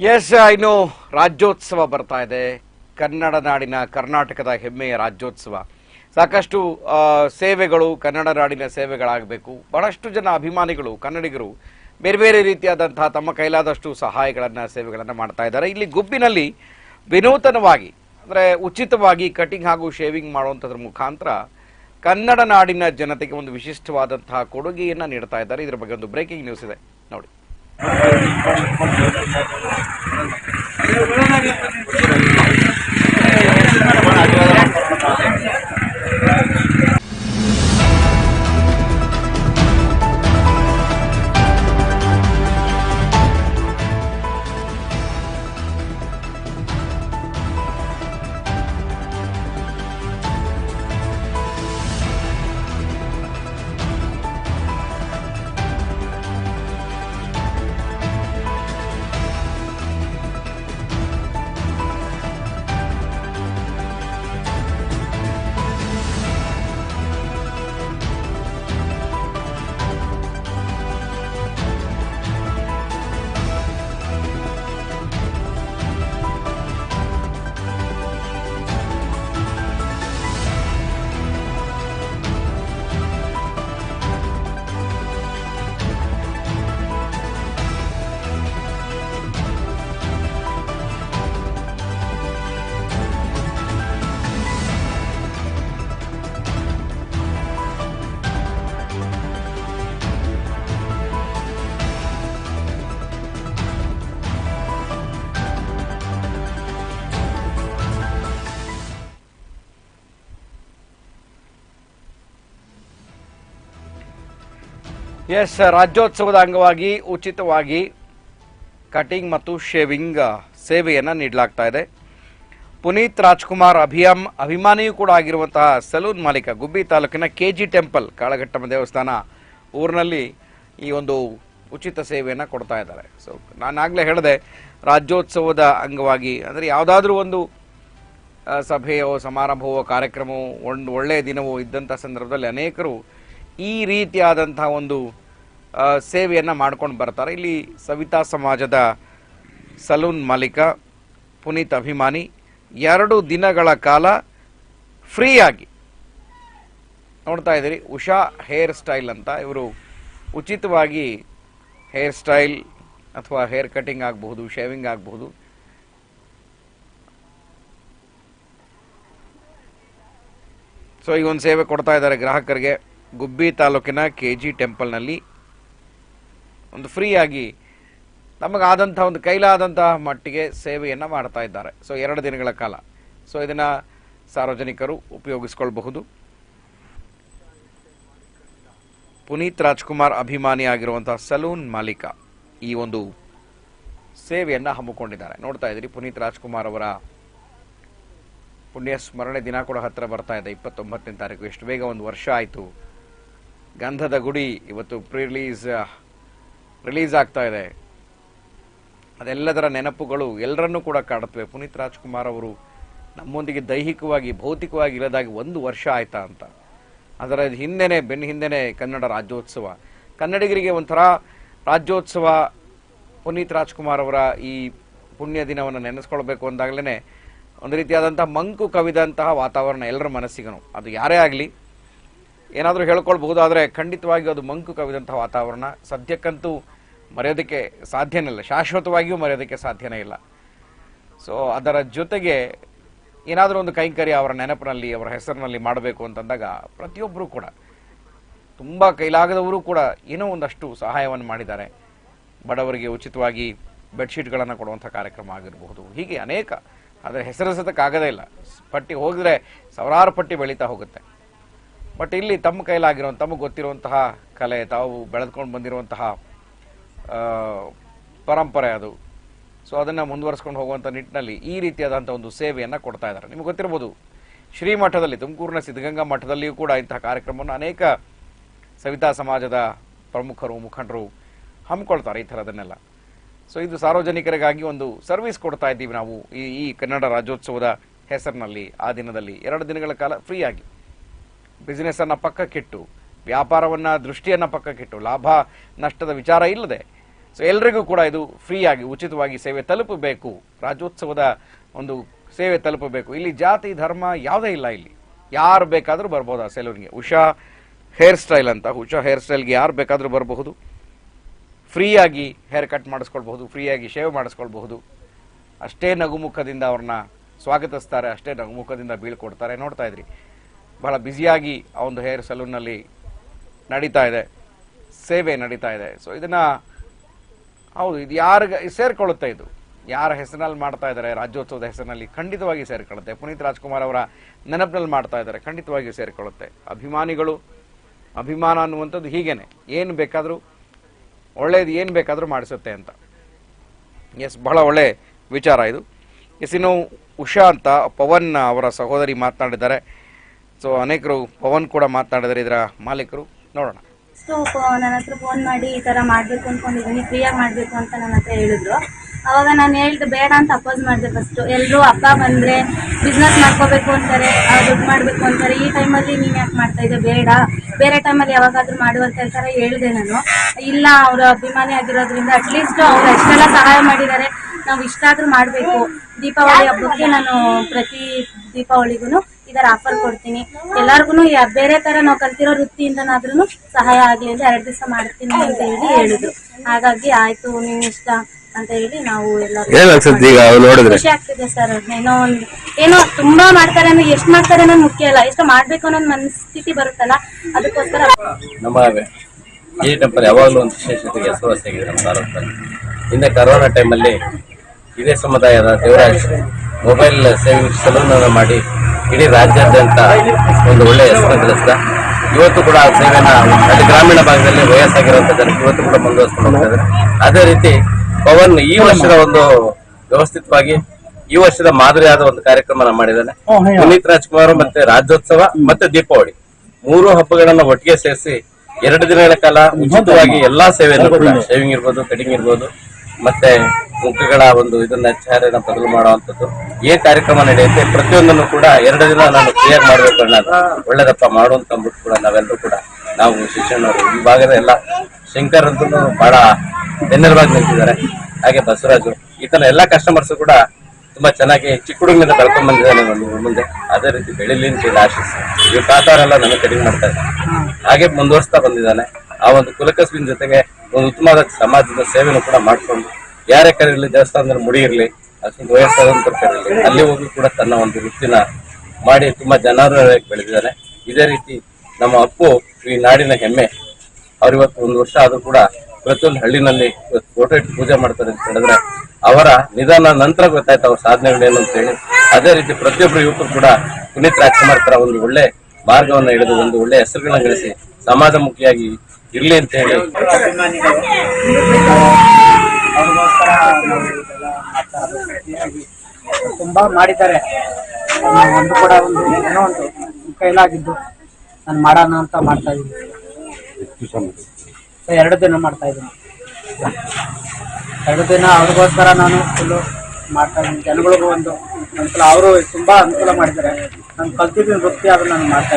S ಇನ್ನು ರಾಜ್ಯೋತ್ಸವ ಬರ್ತಾ ಇದೆ ಕನ್ನಡ ನಾಡಿನ ಕರ್ನಾಟಕದ ಹೆಮ್ಮೆಯ ರಾಜ್ಯೋತ್ಸವ ಸಾಕಷ್ಟು ಸೇವೆಗಳು ಕನ್ನಡ ನಾಡಿನ ಸೇವೆಗಳಾಗಬೇಕು ಬಹಳಷ್ಟು ಜನ ಅಭಿಮಾನಿಗಳು ಕನ್ನಡಿಗರು ಬೇರೆ ಬೇರೆ ರೀತಿಯಾದಂತಹ ತಮ್ಮ ಕೈಲಾದಷ್ಟು ಸಹಾಯಗಳನ್ನು ಸೇವೆಗಳನ್ನು ಮಾಡ್ತಾ ಇದ್ದಾರೆ ಇಲ್ಲಿ ಗುಬ್ಬಿನಲ್ಲಿ ವಿನೂತನವಾಗಿ ಅಂದರೆ ಉಚಿತವಾಗಿ ಕಟಿಂಗ್ ಹಾಗೂ ಶೇವಿಂಗ್ ಮಾಡುವಂಥದ್ರ ಮುಖಾಂತರ ಕನ್ನಡ ನಾಡಿನ ಜನತೆಗೆ ಒಂದು ವಿಶಿಷ್ಟವಾದಂತಹ ಕೊಡುಗೆಯನ್ನು ನೀಡ್ತಾ ಇದ್ದಾರೆ ಇದರ ಬಗ್ಗೆ ಒಂದು ಬ್ರೇಕಿಂಗ್ ನ್ಯೂಸ್ ಇದೆ ನೋಡಿ Thank you. ಎಸ್ ರಾಜ್ಯೋತ್ಸವದ ಅಂಗವಾಗಿ ಉಚಿತವಾಗಿ ಕಟಿಂಗ್ ಮತ್ತು ಶೇವಿಂಗ್ ಸೇವೆಯನ್ನು ನೀಡಲಾಗ್ತಾ ಇದೆ. ಪುನೀತ್ ರಾಜ್ಕುಮಾರ್ ಅಭಿಯಾಮ್ ಅಭಿಮಾನಿಯೂ ಕೂಡ ಆಗಿರುವಂತಹ ಸಲೂನ್ ಮಾಲೀಕ ಗುಬ್ಬಿ ತಾಲೂಕಿನ ಕೆ ಜಿ ಟೆಂಪಲ್, ಕಾಳಘಟ್ಟಮ್ಮ ದೇವಸ್ಥಾನ ಊರಿನಲ್ಲಿ ಈ ಒಂದು ಉಚಿತ ಸೇವೆಯನ್ನು ಕೊಡ್ತಾ ಇದ್ದಾರೆ. ಸೊ ನಾನಾಗಲೇ ಹೇಳಿದೆ, ರಾಜ್ಯೋತ್ಸವದ ಅಂಗವಾಗಿ ಅಂದರೆ ಯಾವುದಾದ್ರೂ ಒಂದು ಸಭೆಯೋ, ಸಮಾರಂಭವೋ, ಕಾರ್ಯಕ್ರಮವೋ, ಒಂದು ಒಳ್ಳೆಯ ದಿನವೋ ಇದ್ದಂಥ ಸಂದರ್ಭದಲ್ಲಿ ಅನೇಕರು ಈ ರೀತಿಯಾದಂಥ ಒಂದು ಸೇವೆಯನ್ನು ಮಾಡ್ಕೊಂಡು ಬರ್ತಾರೆ. ಇಲ್ಲಿ ಸವಿತಾ ಸಮಾಜದ ಸಲೂನ್ ಮಾಲೀಕ ಪುನೀತ್ ಅಭಿಮಾನಿ, ಎರಡು ದಿನಗಳ ಕಾಲ ಫ್ರೀಯಾಗಿ ನೋಡ್ತಾ ಇದ್ದೀರಿ. ಉಷಾ ಹೇರ್ ಸ್ಟೈಲ್ ಅಂತ. ಇವರು ಉಚಿತವಾಗಿ ಹೇರ್ ಸ್ಟೈಲ್ ಅಥವಾ ಹೇರ್ ಕಟಿಂಗ್ ಆಗಬಹುದು, ಶೇವಿಂಗ್ ಆಗಬಹುದು. ಸೊ ಈ ಒಂದು ಸೇವೆ ಕೊಡ್ತಾ ಇದ್ದಾರೆ ಗ್ರಾಹಕರಿಗೆ. ಗುಬ್ಬಿ ತಾಲೂಕಿನ ಕೆ ಜಿ ಟೆಂಪಲ್ನಲ್ಲಿ ಒಂದು ಫ್ರೀಯಾಗಿ ನಮಗಾದಂಥ ಒಂದು ಕೈಲಾದಂತಹ ಮಟ್ಟಿಗೆ ಸೇವೆಯನ್ನು ಮಾಡ್ತಾ ಇದ್ದಾರೆ. ಸೊ ಎರಡು ದಿನಗಳ ಕಾಲ. ಸೊ ಇದನ್ನು ಸಾರ್ವಜನಿಕರು ಉಪಯೋಗಿಸ್ಕೊಳ್ಬಹುದು. ಪುನೀತ್ ರಾಜ್ಕುಮಾರ್ ಅಭಿಮಾನಿ ಆಗಿರುವಂತಹ ಸಲೂನ್ ಮಾಲೀಕ ಈ ಒಂದು ಸೇವೆಯನ್ನು ಹಮ್ಮಿಕೊಂಡಿದ್ದಾರೆ. ನೋಡ್ತಾ ಇದ್ದೀರಿ, ಪುನೀತ್ ರಾಜ್ಕುಮಾರ್ ಅವರ ಪುಣ್ಯ ಸ್ಮರಣೆ ದಿನ ಕೂಡ ಹತ್ತಿರ ಬರ್ತಾ ಇದೆ. ಇಪ್ಪತ್ತೊಂಬತ್ತನೇ ತಾರೀಕು. ಎಷ್ಟು ಬೇಗ ಒಂದು ವರ್ಷ ಆಯಿತು. ಗಂಧದ ಗುಡಿ ಇವತ್ತು ಪ್ರೀ ರಿಲೀಸ್ ಆಗ್ತಾ ಇದೆ. ಅದೆಲ್ಲದರ ನೆನಪುಗಳು ಎಲ್ಲರನ್ನೂ ಕೂಡ ಕಾಡುತ್ತವೆ. ಪುನೀತ್ ರಾಜ್ಕುಮಾರ್ ಅವರು ನಮ್ಮೊಂದಿಗೆ ದೈಹಿಕವಾಗಿ, ಭೌತಿಕವಾಗಿ ಇಲ್ಲದಾಗಿ ಒಂದು ವರ್ಷ ಆಯ್ತಾ ಅಂತ. ಅದರ ಹಿಂದೆನೆ, ಬೆನ್ನ ಹಿಂದೆನೆ ಕನ್ನಡ ರಾಜ್ಯೋತ್ಸವ. ಕನ್ನಡಿಗರಿಗೆ ಒಂಥರ ರಾಜ್ಯೋತ್ಸವ ಪುನೀತ್ ರಾಜ್ಕುಮಾರ್ ಅವರ ಈ ಪುಣ್ಯ ದಿನವನ್ನು ನೆನೆಸ್ಕೊಳ್ಬೇಕು ಅಂದಾಗಲೇ ಒಂದು ರೀತಿಯಾದಂಥ ಮಂಕು ಕವಿದಂತಹ ವಾತಾವರಣ ಎಲ್ಲರ ಮನಸ್ಸಿಗನು. ಅದು ಯಾರೇ ಆಗಲಿ ಏನಾದರೂ ಹೇಳ್ಕೊಳ್ಬಹುದಾದರೆ ಖಂಡಿತವಾಗಿಯೂ ಅದು ಮಂಕು ಕವಿದಂಥ ವಾತಾವರಣ. ಸದ್ಯಕ್ಕಂತೂ ಮರೆಯೋದಕ್ಕೆ ಸಾಧ್ಯನೇ ಇಲ್ಲ. ಶಾಶ್ವತವಾಗಿಯೂ ಮರೆಯೋದಕ್ಕೆ ಸಾಧ್ಯನೇ ಇಲ್ಲ. ಸೊ ಅದರ ಜೊತೆಗೆ ಏನಾದರೂ ಒಂದು ಕೈಂಕರ್ಯ ಅವರ ನೆನಪಿನಲ್ಲಿ, ಅವರ ಹೆಸರಿನಲ್ಲಿ ಮಾಡಬೇಕು ಅಂತಂದಾಗ ಪ್ರತಿಯೊಬ್ಬರೂ ಕೂಡ, ತುಂಬ ಕೈಲಾಗದವರು ಕೂಡ ಏನೋ ಒಂದಷ್ಟು ಸಹಾಯವನ್ನು ಮಾಡಿದ್ದಾರೆ. ಬಡವರಿಗೆ ಉಚಿತವಾಗಿ ಬೆಡ್ಶೀಟ್ಗಳನ್ನು ಕೊಡುವಂಥ ಕಾರ್ಯಕ್ರಮ ಆಗಿರಬಹುದು. ಹೀಗೆ ಅನೇಕ ಅದರ ಹೆಸರಿಸೋದಕ್ಕಾಗದೇ ಇಲ್ಲ. ಪಟ್ಟಿ ಹೋಗಿದ್ರೆ ಸಾವಿರಾರು ಪಟ್ಟಿ ಬೆಳೀತಾ ಹೋಗುತ್ತೆ. ಬಟ್ ಇಲ್ಲಿ ತಮ್ಮ ಕೈಲಾಗಿರೋ ತಮಗೆ ಗೊತ್ತಿರುವಂತಹ ಕಲೆ, ತಾವು ಬೆಳೆದ್ಕೊಂಡು ಬಂದಿರುವಂತಹ ಪರಂಪರೆ ಅದು. ಸೊ ಅದನ್ನು ಮುಂದುವರಿಸ್ಕೊಂಡು ಹೋಗುವಂಥ ನಿಟ್ಟಿನಲ್ಲಿ ಈ ರೀತಿಯಾದಂಥ ಒಂದು ಸೇವೆಯನ್ನು ಕೊಡ್ತಾ ಇದ್ದಾರೆ. ನಿಮಗೆ ಗೊತ್ತಿರ್ಬೋದು, ಶ್ರೀಮಠದಲ್ಲಿ, ತುಮಕೂರಿನ ಸಿದ್ಧಗಂಗಾ ಮಠದಲ್ಲಿಯೂ ಕೂಡ ಇಂತಹ ಕಾರ್ಯಕ್ರಮವನ್ನು ಅನೇಕ ಸವಿತಾ ಸಮಾಜದ ಪ್ರಮುಖರು, ಮುಖಂಡರು ಹಮ್ಮಿಕೊಳ್ತಾರೆ ಈ ಥರದನ್ನೆಲ್ಲ. ಸೊ ಇದು ಸಾರ್ವಜನಿಕರಿಗಾಗಿ ಒಂದು ಸರ್ವಿಸ್ ಕೊಡ್ತಾ ಇದ್ದೀವಿ ನಾವು ಈ ಈ ಕನ್ನಡ ರಾಜ್ಯೋತ್ಸವದ ಹೆಸರಿನಲ್ಲಿ, ಆ ದಿನದಲ್ಲಿ. ಎರಡು ದಿನಗಳ ಕಾಲ ಫ್ರೀಯಾಗಿ. ಬಿಸ್ನೆಸ್ಸನ್ನು ಪಕ್ಕಕ್ಕಿಟ್ಟು, ವ್ಯಾಪಾರವನ್ನು ದೃಷ್ಟಿಯನ್ನು ಪಕ್ಕಕ್ಕಿಟ್ಟು, ಲಾಭ, ನಷ್ಟದ ವಿಚಾರ ಇಲ್ಲದೆ. ಸೊ ಎಲ್ರಿಗೂ ಕೂಡ ಇದು ಫ್ರೀ ಆಗಿ, ಉಚಿತವಾಗಿ ಸೇವೆ ತಲುಪಬೇಕು. ರಾಜ್ಯೋತ್ಸವದ ಒಂದು ಸೇವೆ ತಲುಪಬೇಕು. ಇಲ್ಲಿ ಜಾತಿ, ಧರ್ಮ ಯಾವುದೇ ಇಲ್ಲ ಇಲ್ಲಿ. ಯಾರು ಬೇಕಾದರೂ ಬರ್ಬೋದು ಆ ಸೆಲೂನ್ಗೆ? ಉಷಾ ಹೇರ್ ಸ್ಟೈಲ್ ಅಂತ. ಉಷಾ ಹೇರ್ ಸ್ಟೈಲ್ಗೆ ಯಾರು ಬೇಕಾದರೂ ಬರಬಹುದು. ಫ್ರೀಯಾಗಿ ಹೇರ್ ಕಟ್ ಮಾಡಿಸ್ಕೊಳ್ಬಹುದು ಫ್ರೀಯಾಗಿ ಶೇವ್ ಮಾಡಿಸ್ಕೊಳ್ಬಹುದು. ಅಷ್ಟೇ ನಗುಮುಖದಿಂದ ಅವ್ರನ್ನ ಸ್ವಾಗತಿಸ್ತಾರೆ, ಅಷ್ಟೇ ನಗುಮುಖದಿಂದ ಬೀಳ್ಕೊಡ್ತಾರೆ. ನೋಡ್ತಾ ಇದ್ರಿ. ಬಹಳ ಬ್ಯುಸಿಯಾಗಿ ಆ ಒಂದು ಹೇರ್ ಸಲೂನ್ನಲ್ಲಿ ನಡೀತಾ ಇದೆ, ಸೇವೆ ನಡೀತಾ ಇದೆ. ಸೊ ಇದನ್ನ ಹೌದು, ಇದು ಯಾರಿಗೆ ಸೇರ್ಕೊಳ್ಳುತ್ತೆ ಇದು. ಯಾರ ಹೆಸರಿನಲ್ಲಿ ಮಾಡ್ತಾ ಇದ್ದಾರೆ, ರಾಜ್ಯೋತ್ಸವದ ಹೆಸರಿನಲ್ಲಿ ಖಂಡಿತವಾಗಿ ಸೇರ್ಕೊಳ್ಳುತ್ತೆ. ಪುನೀತ್ ರಾಜ್ಕುಮಾರ್ ಅವರ ನೆನಪಿನಲ್ಲಿ ಮಾಡ್ತಾ ಇದ್ದಾರೆ, ಖಂಡಿತವಾಗಿ ಸೇರ್ಕೊಳ್ಳುತ್ತೆ. ಅಭಿಮಾನಿಗಳು, ಅಭಿಮಾನ ಅನ್ನುವಂಥದ್ದು ಹೀಗೇನೆ. ಏನು ಬೇಕಾದರೂ ಒಳ್ಳೆಯದು ಏನು ಬೇಕಾದರೂ ಮಾಡಿಸುತ್ತೆ ಅಂತ. ಎಸ್, ಬಹಳ ಒಳ್ಳೆ ವಿಚಾರ ಇದು. ಎಸ್, ಇನ್ನು ಉಷಾ ಅಂತ ಪವನ್ ಅವರ ಸಹೋದರಿ ಮಾತನಾಡಿದ್ದಾರೆ. ಸೊ ಅನೇಕರು ಪವನ್ ಕೂಡ ಮಾತಾಡಿದ್ರೆ ಇದರ ಮಾಲೀಕರು. ನೋಡೋಣ. ಸೊ ನನ್ನ ಹತ್ರ ಫೋನ್ ಮಾಡಿ ಈ ತರ ಮಾಡಬೇಕು ಅಂದ್ಕೊಂಡಿದ್ದೀನಿ ಫ್ರೀಯಾಗಿ ಮಾಡಬೇಕು ಅಂತ ನನ್ನ ಹತ್ರ ಹೇಳಿದ್ರು. ಅವಾಗ ನಾನು ಹೇಳ್ದೆ, ಬೇಡ ಅಂತ ಅಪೋಸ್ ಮಾಡಿದೆ ಫಸ್ಟ್ ಎಲ್ಲರೂ ಹಬ್ಬ ಬಂದ್ರೆ ಬಿಸ್ನೆಸ್ ಮಾಡ್ಕೋಬೇಕು ಅಂತಾರೆ ದುಡ್ಡು ಮಾಡಬೇಕು ಅಂತಾರೆ. ಈ ಟೈಮಲ್ಲಿ ನೀನ್ ಯಾಕೆ ಮಾಡ್ತಾ ಇದ್ದೆ? ಬೇಡ. ಬೇರೆ ಟೈಮಲ್ಲಿ ಯಾವಾಗಾದ್ರೂ ಮಾಡುವಂತ ಹೇಳ್ತಾರೆ, ಹೇಳಿದೆ ನಾನು. ಇಲ್ಲ, ಅವರು ಅಭಿಮಾನಿ ಆಗಿರೋದ್ರಿಂದ ಅಟ್ಲೀಸ್ಟ್ ಅವ್ರು ಎಷ್ಟೆಲ್ಲ ಸಹಾಯ ಮಾಡಿದ್ದಾರೆ. ನಾವು ಇಷ್ಟಾದ್ರೂ ಮಾಡಬೇಕು. ದೀಪಾವಳಿ ಹಬ್ಬಕ್ಕೆ ನಾನು ಪ್ರತಿ ದೀಪಾವಳಿಗೂ ಇದರ ಆಫರ್ ಕೊಡ್ತೀನಿ. ಎಲ್ಲಾರ್ಗು ಬೇರೆ ತರ ನಾವು ಕಲ್ತಿರೋ ವೃತ್ತಿಯಿಂದನಾದ್ರೂ ಸಹಾಯ ಆಗ್ಲಿ ಅಂತ ಎರಡು ದಿವಸ ಮಾಡ್ತೀನಿ ಅಂತ ಹೇಳಿ ಹೇಳಿದ್ರು. ಹಾಗಾಗಿ ಆಯ್ತು ನಿಮ್ ಇಷ್ಟ ಅಂತ ಹೇಳಿ ನಾವು ಎಲ್ಲರೂ ಏನ್ ಅನ್ಸುತ್ತೆ ಈಗ ನೋಡಿದ್ರೆ? ಖುಷಿ ಆಗ್ತಿದೆ ಸರ್. ಏನೋ ಒಂದು ಏನೋ ತುಂಬಾ ಮಾಡ್ತಾರೆ ಅನ್ನೋ ಎಷ್ಟು ಮಾಡ್ತಾರೆ ಅನ್ನೋದು ಮುಖ್ಯ ಅಲ್ಲ. ಎಷ್ಟು ಮಾಡ್ಬೇಕು ಅನ್ನೋದು ಮನಸ್ಥಿತಿ ಬರುತ್ತಲ್ಲ ಅದಕ್ಕೋಸ್ಕರ ನಮ್ಮ ಈ ಟೆಂಪಲ್ ಯಾವಾಗಲೂ ಒಂದು ವಿಶೇಷತೆಗೆ ಹೆಸರುವಾಸಿಯಾಗಿದೆ ನಮ್ಮ ತಾಲೂಕಲ್ಲಿ ಹಿಂದೆ ಕರೋನಾ ಟೈಮಲ್ಲಿ ಇದೇ ಸಮುದಾಯದ ದೇವರಾಜ್ ಮೊಬೈಲ್ ಸೇವಿಂಗ್ ಸಲೂನ್ ಮಾಡಿ ಇಡೀ ರಾಜ್ಯಾದ್ಯಂತ ಒಂದು ಒಳ್ಳೆಯ ಹೆಸರು ಗಳಿಸಿದ ಇವತ್ತು ಕೂಡ ಆ ಸೇವೆನ ಅಲ್ಲಿ ಗ್ರಾಮೀಣ ಭಾಗದಲ್ಲಿ ವಯಸ್ಸಾಗಿರುವಂತ ಜನಕ್ಕೆ ಇವತ್ತು ಕೂಡ ಮುಂದುವರಿಸ್ಕೊಂಡು ಹೋಗ್ತಾ ಇದ್ದಾರೆ. ಅದೇ ರೀತಿ ಪವನ್ ಈ ವರ್ಷದ ಒಂದು ವ್ಯವಸ್ಥಿತವಾಗಿ ಈ ವರ್ಷದ ಮಾದರಿಯಾದ ಒಂದು ಕಾರ್ಯಕ್ರಮ ಮಾಡಿದ್ದಾನೆ. ಪುನೀತ್ ರಾಜ್ಕುಮಾರ್ ಮತ್ತೆ ರಾಜ್ಯೋತ್ಸವ ಮತ್ತೆ ದೀಪಾವಳಿ. ಮೂರು ಹಬ್ಬಗಳನ್ನ ಒಟ್ಟಿಗೆ ಸೇರಿಸಿ ಎರಡು ದಿನಗಳ ಕಾಲ ಉಚಿತವಾಗಿ ಎಲ್ಲಾ ಸೇವೆಯನ್ನು ಕೂಡ ಶೇವಿಂಗ್ ಇರ್ಬೋದು ಕಟಿಂಗ್ ಇರ್ಬೋದು ಮತ್ತೆ ಮುಖಗಳ ಒಂದು ಇದನ್ನ ಚಾರ್ಯನ ಬದಲು ಮಾಡುವಂಥದ್ದು. ಏ ಕಾರ್ಯಕ್ರಮ ನಡೆಯುತ್ತೆ. ಪ್ರತಿಯೊಂದನ್ನು ಕೂಡ ಎರಡು ದಿನ ನಾನು ಕ್ಲಿಯರ್ ಮಾಡಬೇಕು ಅನ್ನೋದು ಒಳ್ಳೇದಪ್ಪ ಮಾಡುವಂತ ಅಂದ್ಬಿಟ್ಟು ಕೂಡ ನಾವೆಲ್ಲರೂ ಕೂಡ ನಾವು ಶಿಕ್ಷಣವರು ಈ ಭಾಗದ ಎಲ್ಲ ಶಂಕರ್ ಅಂತೂ ಬಹಳ ಬೆನ್ನೆಲುಬಾಗಿ ನಿಂತಿದ್ದಾರೆ. ಹಾಗೆ ಬಸವರಾಜು, ಈ ತರ ಎಲ್ಲ ಕಸ್ಟಮರ್ಸ್ ಕೂಡ ತುಂಬಾ ಚೆನ್ನಾಗಿ ಚಿಕ್ಕ ಹುಡುಗನಿಂದ ಬೆಳ್ಕೊಂಡ್ ಬಂದಿದ್ದಾನೆ ಮುಂದೆ ಅದೇ ರೀತಿ ಬೆಳಿಲಿ ಅಂತ ಹೇಳಿ ಆಶಿಸ್ತು ಇವ್ರ ಕಾತಾರೆಲ್ಲ ನನಗೆ ಕಡಿಮೆ ಮಾಡ್ತಾ ಇದ್ದಾರೆ. ಹಾಗೆ ಮುಂದುವರಿಸ್ತಾ ಬಂದಿದ್ದಾನೆ. ಆ ಒಂದು ಕುಲಕಸ್ಬಿನ ಜೊತೆಗೆ ಒಂದು ಉತ್ತಮವಾದ ಸಮಾಜದ ಸೇವೆಯನ್ನು ಕೂಡ ಮಾಡ್ಕೊಂಡು, ಯಾರೇ ಕರೀಲಿ ದೇವಸ್ಥಾನದಲ್ಲಿ ಮುಡಿ ಇರಲಿ ಅಷ್ಟೊಂದು ವಯಸ್ಸಾದಂತ ಅಲ್ಲಿ ಹೋಗಿ ಕೂಡ ತನ್ನ ಒಂದು ವೃತ್ತಿನ ಮಾಡಿ ತುಂಬಾ ಜನರಾಗಿ ಬೆಳೆದಿದ್ದಾರೆ ಇದೇ ರೀತಿ ನಮ್ಮ ಅಪ್ಪು ಈ ನಾಡಿನ ಹೆಮ್ಮೆ. ಅವ್ರ ಇವತ್ತು ಒಂದು ವರ್ಷ ಆದ್ರೂ ಕೂಡ ಪ್ರತಿಯೊಂದು ಹಳ್ಳಿನಲ್ಲಿ ಫೋಟೋ ಇಟ್ಟು ಪೂಜೆ ಮಾಡ್ತಾರೆ ಅಂತ ಹೇಳಿದ್ರೆ, ಅವರ ನಿಧಾನ ನಂತರ ಗೊತ್ತಾಯ್ತು ಅವ್ರ ಸಾಧನೆಗಳೇನು ಅಂತ ಹೇಳಿ. ಅದೇ ರೀತಿ ಪ್ರತಿಯೊಬ್ಬರು ಯುವಕರು ಕೂಡ ಪುನೀತ್ ರಾಜ್ಕುಮಾರ್ ತರ ಒಂದು ಒಳ್ಳೆ ಮಾರ್ಗವನ್ನ ಹಿಡಿದು, ಒಂದು ಒಳ್ಳೆ ಹೆಸರುಗಳನ್ನ ಗಳಿಸಿ, ಸಮಾಜಮುಖಿಯಾಗಿ ಇರ್ಲಿ ಅಂತ ಹೇಳಿ. ತುಂಬಾ ಮಾಡಿದ್ದಾರೆ. ಒಂದು ಕೂಡ ಒಂದು ಏನೋ ಒಂದು ಕೈಲಾಗಿದ್ದು ನಾನು ಮಾಡೋಣ ಅಂತ ಮಾಡ್ತಾ ಇದ್ದೀನಿ. ಎರಡು ದಿನ ಮಾಡ್ತಾ ಇದ್ದೀನಿ. ಎರಡು ದಿನ ಅವ್ರಿಗೋಸ್ಕರ ನಾನು ಫುಲ್ಲು ಮಾಡ್ತಾ ಇದ್ದೀನಿ. ಜನಗಳಿಗೂ ಒಂದು ಅನುಕೂಲ ಅವರು ತುಂಬಾ ಅನುಕೂಲ ಮಾಡಿದ್ದಾರೆ. ನಾನು ಕಲ್ತಿದ್ದೀನಿ ವೃತ್ತಿ ಆದ್ರೂ ನಾನು ಮಾಡ್ತಾ ಇದ್ದೀನಿ.